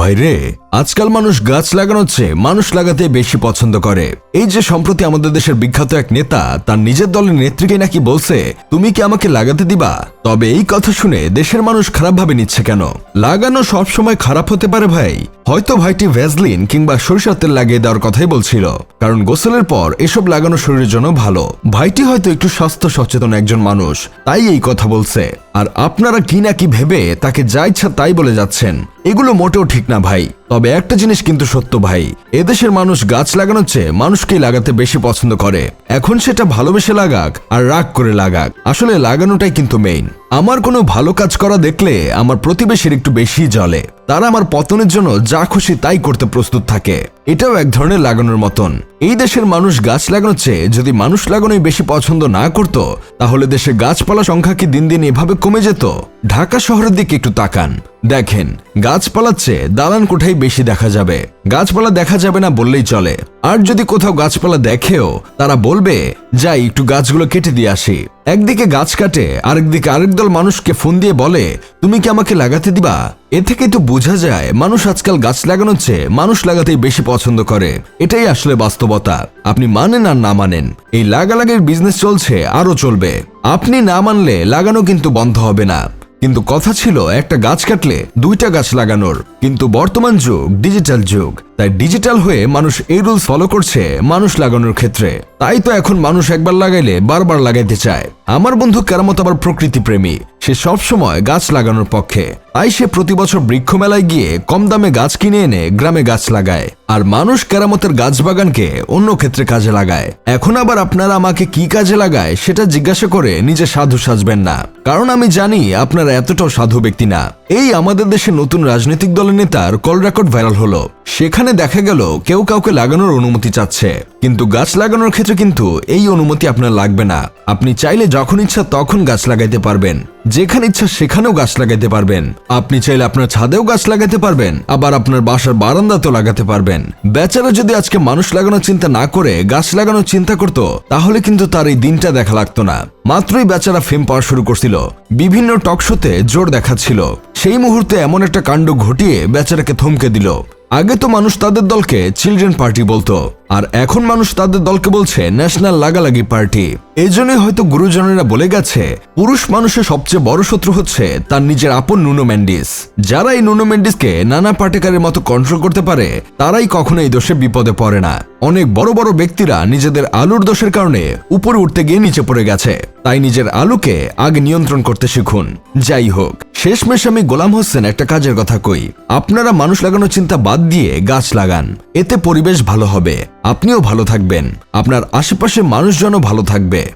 ভাই রে আজকাল মানুষ গাছ লাগানোর চেয়ে মানুষ লাগাতে বেশি পছন্দ করে। এই যে সম্প্রতি আমাদের দেশের বিখ্যাত এক নেতা, তার নিজের দলের নেত্রীকে নাকি বলছে, তুমি কি আমাকে লাগাতে দিবা? তবে এই কথা শুনে দেশের মানুষ খারাপভাবে নিচ্ছে কেন? লাগানো সব সময় খারাপ হতে পারে ভাই। হয়তো ভাইটি ভ্যাজলিন কিংবা সরিষার তেল লাগিয়ে দেওয়ার কথাই বলছিল। কারণ গোসলের পর এসব লাগানো শরীরের জন্য ভালো। ভাইটি হয়তো একটু স্বাস্থ্য সচেতন একজন মানুষ, তাই এই কথা বলছে। আর আপনারা কি না কি ভেবে তাকে যা ইচ্ছা তাই বলে যাচ্ছেন। এগুলো মোটেও ঠিক না ভাই। তবে একটা জিনিস কিন্তু সত্য ভাই, এদেশের মানুষ গাছ লাগানোর চেয়ে মানুষকেই লাগাতে বেশি পছন্দ করে। এখন সেটা ভালোবেসে লাগাক আর রাগ করে লাগাক। আসলে লাগানোটাই কিন্তু মেইন আমার কোনো ভালো কাজ করা দেখলে আমার প্রতিবেশীর একটু বেশি জলে তারা আমার পতনের জন্য যা খুশি তাই করতে প্রস্তুত থাকে। এটাও এক ধরনের লাগানোর মতন। এই দেশের মানুষ গাছ লাগানোর চেয়ে যদি মানুষ লাগানোই বেশি পছন্দ না করত, তাহলে দেশে গাছপালা সংখ্যা কি দিন দিন এভাবে কমে যেত? ঢাকা শহরের দিকে একটু তাকান। দেখেন, গাছপালার চেয়ে দালান কোঠাই বেশি দেখা যাবে। গাছপালা দেখা যাবে না বললেই চলে। আর যদি কোথাও গাছপালা দেখেও, তারা বলবে, যাই, একটু গাছগুলো কেটে দিয়ে আসি। একদিকে গাছ কাটে, আরেকদিকে আরেক দল মানুষকে ফোন দিয়ে বলে, তুমি কি আমাকে লাগাতে দিবা? এ থেকে তো বোঝা যায়, মানুষ আজকাল গাছ লাগানোর চেয়ে মানুষ লাগাতেই বেশি পছন্দ করে। এটাই আসলে বাস্তবতা। আপনি মানেন আর না মানেন, এই লাগালাগির বিজনেস চলছে আরও চলবে। আপনি না মানলে লাগানো কিন্তু বন্ধ হবে না। কিন্তু কথা ছিল, একটা গাছ কাটলে দুইটা গাছ লাগানোর। কিন্তু বর্তমান যুগ ডিজিটাল যুগ, তাই ডিজিটাল হয়ে মানুষ এই রুলস ফলো করছে মানুষ লাগানোর ক্ষেত্রে। তাই তো এখন মানুষ একবার লাগাইলে বারবার লাগাইতে চায়। আমার বন্ধু কেরামত আবার প্রকৃতি প্রেমী, সে সবসময় গাছ লাগানোর পক্ষে। তাই সে প্রতি বছর বৃক্ষ মেলায় গিয়ে কম দামে গাছ কিনে এনে গ্রামে গাছ লাগায়। আর মানুষ কেরামতের গাছ বাগানকে অন্য ক্ষেত্রে কাজে লাগায়। এখন আবার আপনারা আমাকে কি কাজে লাগায় সেটা জিজ্ঞাসা করে নিজে সাধু সাজবেন না। কারণ আমি জানি আপনারা এতটাও সাধু ব্যক্তি না। এই আমাদের দেশে নতুন রাজনৈতিক দলের নেতার কল রেকর্ড ভাইরাল হলো। সেখানে দেখা গেল কেউ কাউকে লাগানোর অনুমতি চাচ্ছে। কিন্তু গাছ লাগানোর ক্ষেত্রে কিন্তু এই অনুমতি আপনার লাগবে না। আপনি চাইলে যখন ইচ্ছা তখন গাছ লাগাইতে পারবেন। যেখানে ইচ্ছা সেখানেও গাছ লাগাইতে পারবেন। আপনি চাইলে আপনার ছাদেও গাছ লাগাতে পারবেন, আবার আপনার বাসার বারান্দাতেও লাগাতে পারবেন। বেচারা যদি আজকে মানুষ লাগানোর চিন্তা না করে, গাছ লাগানোর চিন্তা করত, তাহলে কিন্তু তার এই দিনটা দেখা লাগতো না। মাত্রই বেচারা ফেম পাওয়া শুরু করছিল। বিভিন্ন টকশোতে জোর দেখাচ্ছিল। সেই মুহূর্তে এমন একটা কাণ্ড ঘটিয়ে বেচারাকে থমকে দিল। আগে তো মানুষ তাদের দলকে চিলড্রেন পার্টি বলতো, আর এখন মানুষ তাদের দলকে বলছে ন্যাশনাল লাগালাগি পার্টি। এই জন্যই হয়তো গুরুজনেরা বলে গেছে, পুরুষ মানুষের সবচেয়ে বড় শত্রু হচ্ছে তার নিজের আপন নুনো ম্যান্ডিস। যারা এই নুনো ম্যান্ডিসকে নানা পাটেকারের মতো কন্ট্রোল করতে পারে, তারাই কখনো এই দোষে বিপদে পড়ে না। অনেক বড় বড় ব্যক্তিরা নিজেদের আলুর দোষের কারণে উপরে উঠতে গিয়ে নিচে পড়ে গেছে। তাই নিজের আলুকে আগে নিয়ন্ত্রণ করতে শিখুন। যাই হোক। শেষমেশ আমি গোলাম হোসেন একটা কাজের কথা কই। আপনারা মানুষ লাগানোর চিন্তা বাদ দিয়ে গাছ লাগান। এতে পরিবেশ ভালো হবে। আপনিও ভালো থাকবেন। আপনার আশেপাশে মানুষজনও ভালো থাকবে।